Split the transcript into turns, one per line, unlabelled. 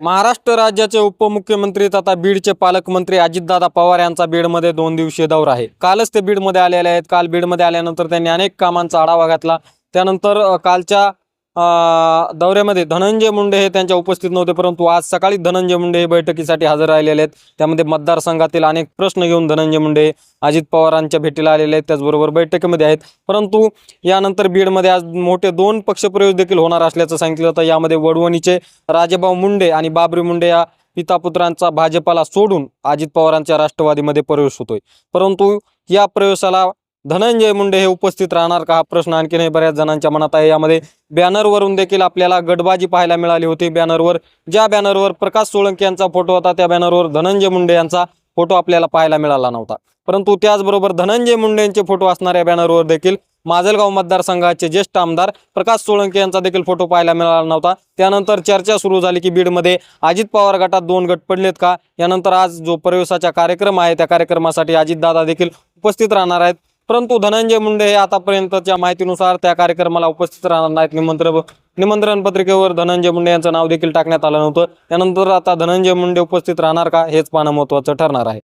महाराष्ट्र राज्याचे उपमुख्यमंत्री तथा बीडचे पालकमंत्री अजितदादा पवार यांचा बीडमध्ये दोन दिवसीय दौरा आहे. कालच ते बीडमध्ये आलेले आहेत. काल बीडमध्ये आल्यानंतर त्यांनी अनेक कामांचा आढावा घातला. त्यानंतर कालच्या दौऱ्यामध्ये धनंजय मुंडे हे त्यांच्या उपस्थित नव्हते परंतु आज सकाळी धनंजय मुंडे हे बैठकीसाठी हजर राहिलेले आहेत. त्यामध्ये मतदारसंघातील अनेक प्रश्न घेऊन धनंजय मुंडे अजित पवारांच्या भेटीला आलेले आहेत. त्याचबरोबर बैठकीमध्ये आहेत. परंतु यानंतर बीडमध्ये आज मोठे दोन पक्षप्रवेश देखील होणार असल्याचं सांगितलं होतं यामध्ये वडवणीचे राजेभाऊ मुंडे आणि बाबरी मुंडे या पिता पुत्रांचा भाजपाला सोडून अजित पवारांच्या राष्ट्रवादीमध्ये प्रवेश होतोय. परंतु या प्रवेशाला धनंजय मुंडे हे उपस्थित राहणार का? हा प्रश्न आणखीनही बऱ्याच जणांच्या मनात आहे. यामध्ये बॅनरवरून देखील आपल्याला गटबाजी पाहायला मिळाली होती. बॅनरवर ज्या बॅनरवर प्रकाश सोळंकी यांचा फोटो होता त्या बॅनरवर धनंजय मुंडे यांचा फोटो आपल्याला पाहायला मिळाला नव्हता. परंतु त्याचबरोबर धनंजय मुंडे यांचे फोटो असणाऱ्या बॅनरवर देखील माजलगाव मतदारसंघाचे ज्येष्ठ आमदार प्रकाश सोळंके यांचा देखील फोटो पाहायला मिळाला नव्हता. त्यानंतर चर्चा सुरू झाली की बीडमध्ये अजित पवार गटात दोन गट पडलेत का? यानंतर आज जो प्रवेशाचा कार्यक्रम आहे त्या कार्यक्रमासाठी अजितदादा देखील उपस्थित राहणार आहेत. परंतु धनंजय मुंडे हे आतापर्यंतच्या माहितीनुसार त्या कार्यक्रमाला उपस्थित राहणार नाहीत. निमंत्रण निमंत्रण पत्रिकेवर धनंजय मुंडे यांचं नाव देखील टाकण्यात आलं नव्हतं. त्यानंतर आता धनंजय मुंडे उपस्थित राहणार का हेच पाहणं महत्वाचं ठरणार आहे.